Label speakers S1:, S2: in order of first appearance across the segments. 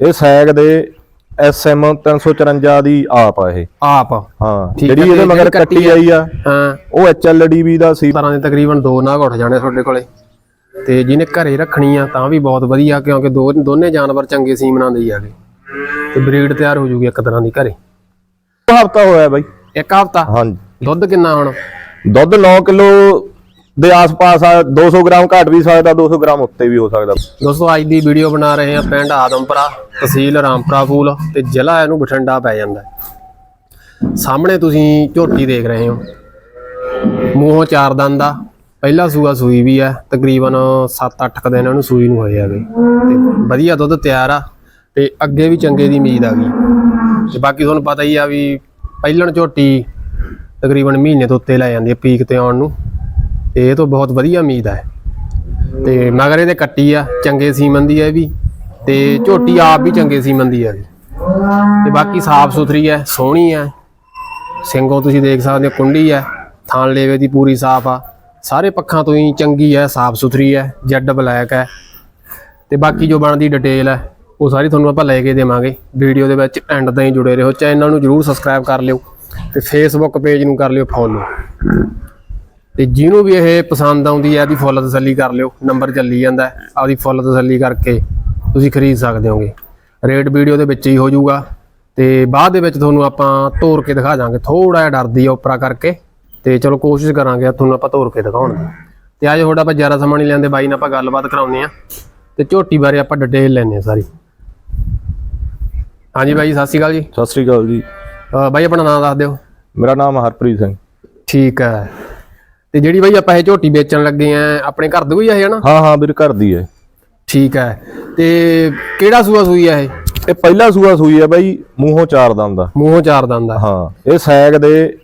S1: ਇਹ ਸੈਗ ਦੇ SM 354 ਦੀ ਆਪ ਆ ਇਹ।
S2: ਆਪ।
S1: ਹਾਂ
S2: ਠੀਕ
S1: ਜਿਹੜੀ ਇਹਦੇ ਮਗਰ
S2: ਜਿਹੜੀ
S1: ਕੱਟੀ
S2: ਕੱਟੀ
S1: ਆਈ ਆ
S2: ਹਾਂ।
S1: ਉਹ HLDB ਦਾ ਸੀ।
S2: ਤਰ੍ਹਾਂ ਦੇ ਤਕਰੀਬਨ ਦੋ ਨਾਗ ਉੱਠ ਜਾਣੇ ਤੁਹਾਡੇ ਕੋਲੇ। ਤੇ ਜਿਹਨੇ ਘਰੇ ਰੱਖਣੀ ਆ ਤਾਂ ਵੀ ਬਹੁਤ ਵਧੀਆ ਕਿਉਂਕਿ ਦੋ ਦੋਨੇ ਜਾਨਵਰ ਚੰਗੇ ਸੀਮਨਾਂ ਦੇ ਹੀ ਆਗੇ ਤੇ ਬਰੀਡ ਤਿਆਰ ਹੋ ਜੂਗੀ ਇੱਕ ਤਰ੍ਹਾਂ ਦੀ ਘਰੇ।
S1: ਹਫਤਾ ਹੋਇਆ ਬਾਈ।
S2: ਇੱਕ ਹਫਤਾ?
S1: ਹਾਂਜੀ।
S2: ਦੁੱਧ ਕਿੰਨਾ ਹੁਣ?
S1: ਦੁੱਧ 9 ਕਿਲੋ ਦੇ ਆਸ-ਪਾਸ ਆ 200 ਗ੍ਰਾਮ ਘੱਟ ਵੀ ਸਕਦਾ 200 ਗ੍ਰਾਮ ਉੱਤੇ ਵੀ ਹੋ ਸਕਦਾ।
S2: ਦੋਸਤੋ, ਅੱਜ ਦੀ ਵੀਡੀਓ ਬਣਾ ਰਹੇ ਹਾਂ ਪਿੰਡ ਆਦਮਪੁਰਾ, ਤਹਿਸੀਲ ਰਾਮਪੁਰਾ ਫੂਲ, ਤੇ ਜ਼ਿਲ੍ਹਾ ਇਹਨੂੰ ਬਠਿੰਡਾ ਪੈ ਜਾਂਦਾ ਸਾਹਮਣੇ ਤੁਸੀਂ ਝੋਟੀ ਦੇਖ ਰਹੇ ਹੋ। ਮੂੰਹੋਂ ਚਾਰ ਦੰਦ ਦਾ ਪਹਿਲਾ ਸੂਆ ਸੂਈ ਵੀ ਹੈ ਤਕਰੀਬਨ 7-8 ਕ ਦਿਨ ਇਹਨੂੰ ਸੂਈ ਨੂੰ ਹੋਏ ਹੈਗੇ। ਤੇ ਵਧੀਆ ਦੁੱਧ ਤਿਆਰ ਆ, ਤੇ ਅੱਗੇ ਵੀ ਚੰਗੇ ਦੀ ਉਮੀਦ ਆ ਗਈ। ਤੇ ਬਾਕੀ ਤੁਹਾਨੂੰ ਪਤਾ ਹੀ ਆ ਵੀ ਪਹਿਲਣ ਝੋਟੀ ਤਕਰੀਬਨ ਮਹੀਨੇ ਤੋਂ ਉੱਤੇ ਲੈ ਜਾਂਦੀ ਹੈ, ਪੀਕ ਤੇ ਆਉਣ ਨੂੰ। ਤੇ ਇਹ ਤੋਂ ਬਹੁਤ ਵਧੀਆ ਉਮੀਦ ਹੈ। ਤੇ ਮਗਰ ਇਹਦੇ ਕੱਟੀ ਆ, ਚੰਗੇ ਸੀਮਨ ਦੀ ਹੈ ਵੀ। ਤੇ ਝੋਟੀ ਆਪ ਵੀ ਚੰਗੇ ਸੀਮਨ ਦੀ ਹੈ ਜੀ। ਤੇ ਬਾਕੀ ਸਾਫ਼ ਸੁਥਰੀ ਹੈ, ਸੋਹਣੀ ਹੈ। ਸਿੰਘੋਂ ਤੁਸੀਂ ਦੇਖ ਸਕਦੇ ਹੋ, ਕੁੰਡੀ ਹੈ। ਥਾਣ ਲੇਵੇ ਦੀ ਪੂਰੀ ਸਾਫ਼ ਆ। ਸਾਰੇ ਪੱਖਾਂ ਤੋਂ ਹੀ ਚੰਗੀ ਹੈ, ਸਾਫ਼ ਸੁਥਰੀ ਹੈ, ਜੈਡ ਬਲੈਕ ਹੈ। ਤੇ ਬਾਕੀ ਜੋ ਬਣਦੀ ਡਿਟੇਲ ਹੈ, ਉਹ ਸਾਰੀ ਤੁਹਾਨੂੰ ਆਪਾਂ ਲੈ ਕੇ ਦੇਵਾਂਗੇ। ਵੀਡੀਓ ਦੇ ਵਿੱਚ ਐਂਡ ਤਾਈਂ ਜੁੜੇ ਰਹੋ। ਚੈਨਲ ਨੂੰ ਜਰੂਰ ਸਬਸਕ੍ਰਾਈਬ ਕਰ ਲਿਓ। ਤੇ ਫੇਸਬੁੱਕ ਪੇਜ ਨੂੰ ਕਰ ਲਿਓ ਫੋਲੋ। ਤੇ ਜਿਹਨੂੰ ਵੀ ਇਹ ਪਸੰਦ ਆਉਂਦੀ ਹੈ ਇਹਦੀ ਫੁੱਲ ਤਸੱਲੀ ਕਰ ਲਿਓ ਨੰਬਰ ਚੱਲੀ ਜਾਂਦਾ। ਆਪਦੀ ਫੁੱਲ ਤਸੱਲੀ ਕਰਕੇ ਤੁਸੀਂ ਖਰੀਦ ਸਕਦੇ ਹੋਗੇ। ਰੇਟ ਵੀਡੀਓ ਦੇ ਵਿੱਚ ਹੀ ਹੋ ਜਾਊਗਾ ਤੇ ਬਾਅਦ ਦੇ ਵਿੱਚ ਤੁਹਾਨੂੰ ਆਪਾਂ ਤੋੜ ਕੇ ਦਿਖਾ ਦਾਂਗੇ। ਥੋੜਾ ਜਿਹਾ ਡਰਦੀ ਆ ਉਪਰਾ ਕਰਕੇ ਤੇ ਚਲੋ ਕੋਸ਼ਿਸ਼ ਕਰਾਂਗੇ ਤੁਹਾਨੂੰ ਆਪਾਂ ਤੋੜ ਕੇ ਦਿਖਾਉਣ ਦੀ। ਤੇ ਅੱਜ ਤੁਹਾਡਾ ਆਪਾਂ ਜ਼ਿਆਦਾ ਸਮਾਂ ਨਹੀਂ ਲੈਂਦੇ ਬਾਈ ਨਾਲ ਆਪਾਂ ਗੱਲਬਾਤ ਕਰਾਉਂਦੇ ਆ ਤੇ ਝੋਟੀ ਬਾਰੇ ਆਪਾਂ ਡਿਟੇਲ ਲੈਣੇ ਆ ਸਾਰੀ। ਹਾਂਜੀ ਬਾਈ ਸਤਿ ਸ਼੍ਰੀ ਅਕਾਲ ਜੀ।
S1: ਸਤਿ ਸ੍ਰੀ ਅਕਾਲ ਜੀ।
S2: ਬਾਈ ਆਪਣਾ ਨਾਮ ਦੱਸ ਦਿਓ।
S1: ਮੇਰਾ ਨਾਮ ਹਰਪ੍ਰੀਤ ਸਿੰਘ।
S2: ਠੀਕ ਹੈ। ਤੇ ਜਿਹੜੀ ਬਾਈ ਆਪਾਂ ਇਹ ਝੋਟੀ ਵੇਚਣ ਲੱਗੇ ਆ ਆਪਣੇ ਘਰ ਦੇ ਕੋਈ ਆ ਇਹ ਹਨਾ?
S1: ਹਾਂ ਹਾਂ ਵੀਰ ਘਰ ਦੀ ਹੈ
S2: ਠੀਕ ਹੈ ਤੇ ਕਿਹੜਾ ਸੂਆ ਸੂਈ ਆ ਇਹ?
S1: ਇਹ ਪਹਿਲਾ ਸੂਆ ਸੂਈ ਹੈ ਬਾਈ ਮੂੰਹੋਂ ਚਾਰ ਦੰਦ ਦਾ
S2: ਮੂੰਹੋਂ ਚਾਰ ਦੰਦ ਆ।
S1: ਹਾਂ ਇਹ ਸੈਗ ਦੇ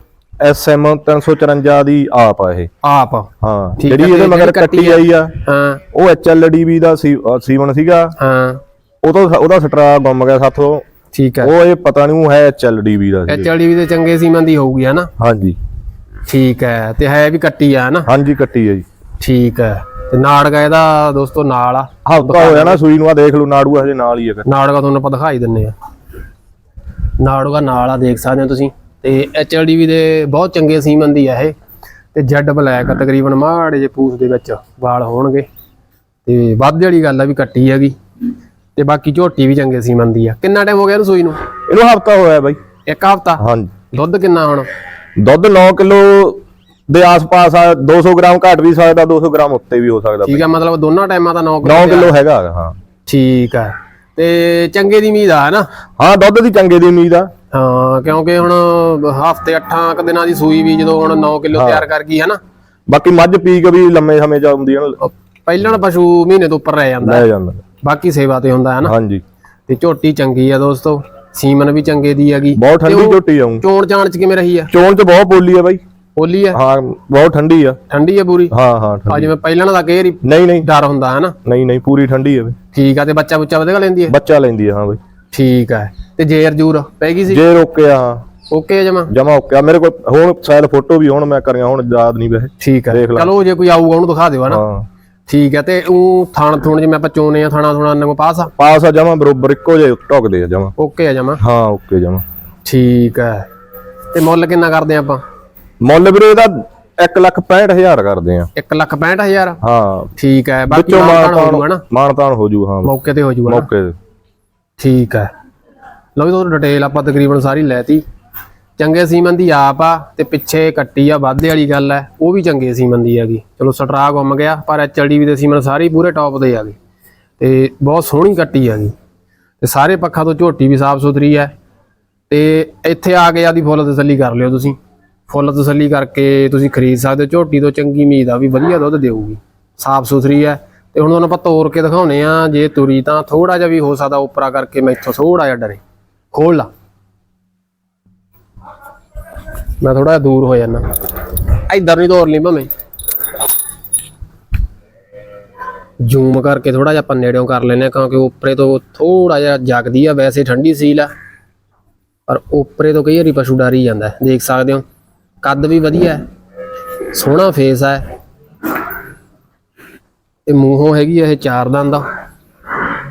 S1: SM 354 ਦੀ ਆਪ ਆ ਇਹ।
S2: ਆਪ।
S1: ਹਾਂ
S2: ਆ,
S1: ਜਿਹੜੀ ਇਹਦੇ ਮਗਰ ਕੱਟੀ ਆਈ ਆ
S2: ਹਾਂ।
S1: ਉਹ HLDB ਦਾ ਸੀਵਨ ਸੀਗਾ।
S2: ਹਾਂ।
S1: ਉਹ ਤੋਂ ਉਹਦਾ ਸਟਰਾ ਗੁੰਮ ਗਿਆ ਸਾਥੋਂ।
S2: ਠੀਕ ਹੈ
S1: ਉਹ ਇਹ ਪਤਾ ਨਹੀਂ ਉਹ ਹੈ HLDB ਦਾ ਸੀ।
S2: ਵੀ ਤੇ ਚੰਗੇ ਸੀਮਨ ਦੀ ਹੋਊਗੀ ਹਨਾ?
S1: ਹਾਂਜੀ।
S2: ਠੀਕ ਹੈ ਤੇ ਹੈ ਵੀ ਕੱਟੀ ਆ ਹਨਾ?
S1: ਹਾਂਜੀ ਕੱਟੀ ਹੈ ਜੀ।
S2: ਠੀਕ ਹੈ ਤੇ ਨਾੜਗਾ ਇਹਦਾ ਦੋਸਤੋ ਨਾਲ ਆ।
S1: ਹਫਤਾ ਹੋਇਆ ਨਾ ਸੂਈ ਨੂੰ ਆ ਦੇਖ ਲਓ ਨਾੜੂ ਹਜੇ ਨਾਲ ਹੀ ਹੈ
S2: ਨਾੜਗਾ ਤੁਹਾਨੂੰ ਆਪਾਂ ਦਿਖਾਈ ਦਿੰਨੇ ਆ। ਨਾੜਗਾ ਨਾਲ ਆ ਦੇਖ ਸਕਦੇ ਹੋ ਤੁਸੀਂ। ਤੇ ਐਚਐਲਡੀ ਵੀ ਦੇ ਬਹੁਤ ਚੰਗੇ ਸੀਮਨ ਦੀ ਆ ਇਹ। ਤੇ ਜੈਡ ਬਲੈਕ ਆ ਤਕਰੀਬਨ ਮਾੜੇ ਜੇ ਪੂਸ ਦੇ ਵਿੱਚ ਵਾਲ ਹੋਣਗੇ। ਤੇ ਵੱਧ ਵਾਲੀ ਗੱਲ ਆ ਵੀ ਕੱਟੀ ਹੈਗੀ। ਤੇ ਬਾਕੀ ਝੋਟੀ ਵੀ ਚੰਗੇ ਸੀਮਨ ਦੀ ਆ। ਕਿੰਨਾ ਟਾਈਮ ਹੋ ਗਿਆ ਇਹਨੂੰ ਸੂਈ ਨੂੰ?
S1: ਇਹਨੂੰ ਹਫਤਾ ਹੋਇਆ ਬਾਈ।
S2: ਇੱਕ ਹਫਤਾ?
S1: ਹਾਂਜੀ।
S2: ਦੁੱਧ ਕਿੰਨਾ ਹੁਣ?
S1: ਦੁੱਧ 9 ਕਿਲੋ ਦੇ ਆਸ-ਪਾਸ ਆ 200 ਗ੍ਰਾਮ ਘੱਟ ਵੀ ਸਕਦਾ 200 ਗ੍ਰਾਮ ਉੱਤੇ ਵੀ ਹੋ ਸਕਦਾ
S2: ਠੀਕ ਆ ਮਤਲਬ ਦੋਨਾਂ ਟਾਈਮਾਂ ਦਾ 9
S1: 9 ਕਿਲੋ ਹੈਗਾ ਹਾਂ।
S2: ਠੀਕ ਆ। ਤੇ ਚੰਗੇ ਦੀ ਉਮੀਦ ਆ ਨਾ?
S1: ਹਾਂ ਦੁੱਧ ਦੀ ਚੰਗੇ ਦੀ ਉਮੀਦ ਆ।
S2: ਹਾਂ ਕਿਉਂਕਿ ਹੁਣ ਹਫ਼ਤੇ 8 ਕ ਦਿਨਾਂ ਦੀ ਸੂਈ ਵੀ ਜਦੋਂ ਹੁਣ 9 ਕਿਲੋ ਤਿਆਰ ਕਰ ਗਈ ਹੈ ਨਾ?
S1: ਬਾਕੀ ਮੱਝ ਪੀਕ ਵੀ ਲੰਮੇ ਸਮੇਂ ਚ ਆਉਂਦੀ ਹੈ ਨਾ।
S2: ਪਹਿਲਾਂ ਪਸ਼ੂ ਮਹੀਨੇ ਤੋਂ ਉੱਪਰ ਰਹਿ ਜਾਂਦਾ।
S1: ਲੈ ਜਾਂਦਾ।
S2: ਬਾਕੀ ਸੇਵਾ ਤੇ ਹੁੰਦਾ ਹੈ ਨਾ?
S1: ਹਾਂਜੀ।
S2: ਤੇ ਝੋਟੀ ਚੰਗੀ ਆ ਦੋਸਤੋ। ਸੀਮਨ ਵੀ ਚੰਗੇ ਦੀ ਹੈਗੀ।
S1: ਬਹੁਤ ਠੰਡੀ ਝੋਟੀ ਆਉਂ
S2: ਚੋਣ ਚਾਣ ਚ ਕਿਵੇਂ ਰਹੀ ਆ?
S1: ਚੋਣ ਚ ਬਹੁਤ ਬੋਲੀ ਆ ਬਾਈ।
S2: ਹੋਲੀ ਆ?
S1: ਹਾਂ ਬਹੁਤ ਠੰਡੀ ਆ।
S2: ਠੰਡੀ ਆ ਪੂਰੀ?
S1: ਹਾਂ ਹਾਂ।
S2: ਆ ਜਿਵੇਂ ਪਹਿਲਾਂ ਦਾ ਕੇਰ ਹੀ
S1: ਨਹੀਂ ਨਹੀਂ
S2: ਡਰ ਹੁੰਦਾ ਹੈ ਨਾ?
S1: ਨਹੀਂ ਨਹੀਂ ਪੂਰੀ ਠੰਡੀ ਆ ਬਈ।
S2: ਠੀਕ ਆ ਤੇ ਬੱਚਾ ਬੁੱਚਾ ਵਧੇਗਾ ਲੈਂਦੀ ਹੈ
S1: ਬੱਚਾ ਲੈਂਦੀ ਆ ਹਾਂ ਬਈ।
S2: ਠੀਕ ਆ ਤੇ ਜੇਰ ਜੂਰ ਪੈ ਗਈ ਸੀ?
S1: ਜੇ ਰੋਕਿਆ ਹਾਂ।
S2: ਓਕੇ ਜਮਾ?
S1: ਜਮਾ ਓਕੇ ਆ। ਮੇਰੇ ਕੋਲ ਹੁਣ ਸ਼ਾਇਦ ਫੋਟੋ ਵੀ ਹੁਣ ਮੈਂ ਕਰੀਆਂ ਹੁਣ ਯਾਦ ਨਹੀਂ ਵੈਸੇ।
S2: ਠੀਕ ਆ। ਚਲੋ ਜੇ ਕੋਈ ਆਊਗਾ ਉਹਨੂੰ ਦਿਖਾ ਦਿਓ ਹਨਾ
S1: ਹਾਂ।
S2: ਠੀਕ ਹੈ ਤੇ ਉਹ ਥਾਣ ਥੁਣ ਜਿਵੇਂ ਆਪਾਂ ਚੋਨੇ ਆ ਥਾਣਾ ਥੁਣਾ ਨੂੰ ਪਾਸ ਆ?
S1: ਪਾਸ ਆ ਜਮਾ ਬਰੋਬਰ ਇੱਕੋ ਜਿਹੇ ਢੁਕਦੇ ਆ ਜਮਾ।
S2: ਓਕੇ ਆ ਜਮਾ?
S1: ਹਾਂ ਓਕੇ ਜਮਾ।
S2: ਠੀਕ ਹੈ ਤੇ ਮੁੱਲ ਕਿੰਨਾ ਕਰਦੇ ਆਪਾਂ?
S1: ਮੁੱਲ ਵੀਰੇ ਇਹਦਾ 165000 ਕਰਦੇ ਆ।
S2: 1 ਲੱਖ 65000
S1: ਹਾਂ।
S2: ਠੀਕ ਹੈ ਬਾਕੀ ਮਾਨਤਾਨ ਹੋ ਜੂਗਾ ਨਾ?
S1: ਮਾਨਤਾਨ ਹੋ ਜੂ ਹਾਂ।
S2: ਮੌਕੇ ਤੇ ਹੋ ਜੂਗਾ
S1: ਮੌਕੇ ਤੇ।
S2: ਠੀਕ ਹੈ ਲਓ ਜੀ ਤੁਹਾਨੂੰ ਡਿਟੇਲ ਆਪਾਂ ਤਕਰੀਬਨ ਸਾਰੀ ਲੈਤੀ। ਚੰਗੇ ਸੀਮਨ ਦੀ ਆਪ ਆ ਤੇ ਪਿੱਛੇ ਕੱਟੀ ਆ ਵਾਧੇ ਵਾਲੀ ਗੱਲ ਹੈ ਉਹ ਵੀ ਚੰਗੇ ਸੀਮਨ ਦੀ ਹੈਗੀ। ਚਲੋ ਸਟਰਾ ਗੁੰਮ ਗਿਆ, ਪਰ ਐਚਐਲਡੀ ਵੀ ਦੇ ਸੀਮਨ ਸਾਰੇ ਪੂਰੇ ਟੌਪ ਦੇ ਆ ਗਏ ਤੇ ਬਹੁਤ ਸੋਹਣੀ ਕੱਟੀ ਹੈਗੀ। ਤੇ ਸਾਰੇ ਪੱਖਾਂ ਤੋਂ ਝੋਟੀ ਵੀ ਸਾਫ਼ ਸੁਥਰੀ ਹੈ। ਤੇ ਇੱਥੇ ਆ ਕੇ ਆਦੀ ਫੁੱਲ ਤਸੱਲੀ ਕਰ ਲਿਓ ਤੁਸੀਂ। ਫੁੱਲ ਤਸੱਲੀ ਕਰਕੇ ਤੁਸੀਂ ਖਰੀਦ ਸਕਦੇ ਹੋ। ਝੋਟੀ ਤੋਂ ਚੰਗੀ ਉਮੀਦ ਆ ਵੀ ਵਧੀਆ ਦੁੱਧ ਦੇਊਗੀ। ਸਾਫ਼ ਸੁਥਰੀ ਹੈ। ਤੇ ਹੁਣ ਤੁਹਾਨੂੰ ਆਪਾਂ ਤੋੜ ਕੇ ਦਿਖਾਉਨੇ ਆ, ਜੇ ਤੁਰੀ ਤਾਂ ਥੋੜਾ ਜਿਹਾ ਵੀ ਹੋ ਸਕਦਾ, ਉਪਰਾ ਕਰਕੇ ਮੈਂ ਇੱਥੋਂ ਥੋੜਾ ਜਿਹਾ ਡਰੇ। ਖੋਲ ਲਾ। ਮੈਂ ਥੋੜਾ ਜਿਹਾ ਦੂਰ ਹੋ ਜਾਣਾ ਇੱਧਰ ਨਹੀਂ ਤੋਰ ਲਈ ਭਾਵੇਂ। ਜ਼ੂਮ ਕਰਕੇ ਥੋੜਾ ਜਿਹਾ ਆਪਾਂ ਨੇੜਿਓਂ ਕਰ ਲੈਨੇ ਕਿਉਂਕਿ ਉੱਪਰੇ ਤੋਂ ਥੋੜਾ ਜਿਹਾ ਜਗਦੀ ਆ, ਵੈਸੇ ਠੰਡੀ ਸੀਲ ਆ। ਪਰ ਉੱਪਰੇ ਤੋਂ ਕਈ ਵਾਰੀ ਪਸ਼ੂ ਡਰ ਹੀ ਜਾਂਦਾ ਦੇਖ ਸਕਦੇ ਹੋ। ਕੱਦ ਵੀ ਵਧੀਆ ਹੈ, ਸੋਹਣਾ ਫੇਸ ਹੈ। ਤੇ ਮੂੰਹੋਂ ਹੈਗੀ ਆ ਇਹ ਚਾਰ ਦੰਦ ਦਾ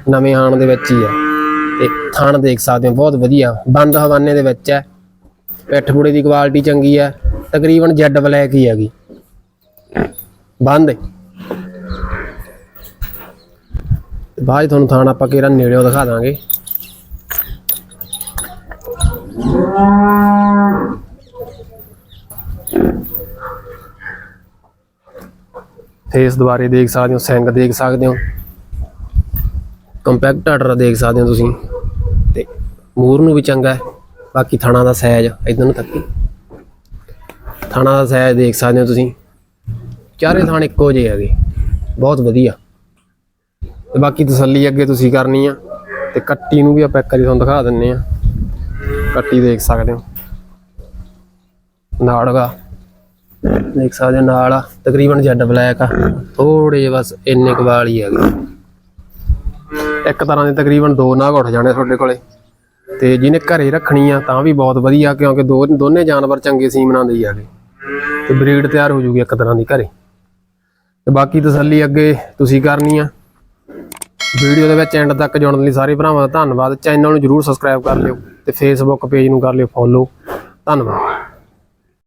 S2: ਨਵੇਂ ਆਣ ਦੇ ਵਿੱਚ ਹੀ ਹੈ ਤੇ ਥਣ ਦੇਖ ਸਕਦੇ ਹੋ, ਬਹੁਤ ਵਧੀਆ। ਬੰਦ ਹਵਾਨੇ ਦੇ ਵਿੱਚ ਹੈ। ਪਿੱਠ ਪੁੜੇ ਦੀ ਕੁਆਲਿਟੀ ਚੰਗੀ ਹੈ ਤਕਰੀਬਨ ਜੈਡ ਬਲੈਕ ਹੀ ਹੈਗੀ। ਬੰਦ ਬਾਅਦ ਤੁਹਾਨੂੰ ਥਾਣ ਆਪਾਂ ਕਿਹੜਾ ਨੇੜਿਓਂ ਦਿਖਾ ਦਾਂਗੇ। ਫੇਸ ਦੁਆਰੇ ਦੇਖ ਸਕਦੇ ਹੋ ਸਿੰਗ ਦੇਖ ਸਕਦੇ ਹੋ। ਕੰਪੈਕਟ ਆਰਡਰ ਦੇਖ ਸਕਦੇ ਹੋ ਤੁਸੀਂ। ਤੇ ਮੂਰ ਨੂੰ ਵੀ ਚੰਗਾ ਹੈ ਬਾਕੀ ਥਾਣਾ ਦਾ ਸਾਈਜ਼ ਇਧਰ ਨੂੰ ਤੱਕੀ ਥਾਣਾ ਦਾ ਸਾਈਜ਼ ਦੇਖ ਸਕਦੇ ਹੋ ਤੁਸੀਂ। ਚਾਰੇ ਥਾਣ ਇੱਕੋ ਜਿਹੇ ਹੈਗੇ। ਬਹੁਤ ਵਧੀਆ। ਤੇ ਬਾਕੀ ਤਸੱਲੀ ਅੱਗੇ ਤੁਸੀਂ ਕਰਨੀ ਆ ਤੇ ਕੱਟੀ ਨੂੰ ਵੀ ਆਪਾਂ ਇੱਕ ਵਾਰੀ ਤੁਹਾਨੂੰ ਦਿਖਾ ਦਿੰਨੇ ਆ। ਕੱਟੀ ਦੇਖ ਸਕਦੇ ਹੋ। ਨਾੜਗਾ ਦੇਖ ਸਕਦੇ ਹੋ ਨਾਲ ਆ। ਤਕਰੀਬਨ ਜੈਡ ਬਲੈਕ ਆ। ਥੋੜੇ ਜਿਹੇ ਬਸ ਇੰਨੇ ਕੁ ਹੀ ਹੈਗੇ। ਇੱਕ ਤਰ੍ਹਾਂ ਦੇ ਤਕਰੀਬਨ ਦੋ ਨਾਗ ਉੱਠ ਜਾਣੇ ਤੁਹਾਡੇ ਕੋਲੇ। ਤੇ ਜਿਹਨੇ ਘਰੇ ਰੱਖਣੀ ਆ ਤਾਂ ਵੀ ਬਹੁਤ ਵਧੀਆ, ਕਿਉਂਕਿ ਦੋ ਦੋਨੇ ਜਾਨਵਰ ਚੰਗੇ ਸੀਮਨਾਂ ਦੇ ਹੀ ਹੈਗੇ ਤੇ ਬਰੀਡ ਤਿਆਰ ਹੋ ਜੂਗੀ ਇੱਕ ਤਰ੍ਹਾਂ ਦੀ ਘਰੇ। ਤੇ ਬਾਕੀ ਤਸੱਲੀ ਅੱਗੇ ਤੁਸੀਂ ਕਰਨੀ ਆ। ਵੀਡੀਓ ਦੇ ਵਿੱਚ ਐਂਡ ਤੱਕ ਜੁੜਨ ਲਈ ਸਾਰੇ ਭਰਾਵਾਂ ਦਾ ਧੰਨਵਾਦ। ਚੈਨਲ ਨੂੰ ਜਰੂਰ ਸਬਸਕ੍ਰਾਈਬ ਕਰ ਲਿਓ ਤੇ ਫੇਸਬੁੱਕ ਪੇਜ ਨੂੰ ਕਰ ਲਿਓ ਫੋਲੋ ਧੰਨਵਾਦ।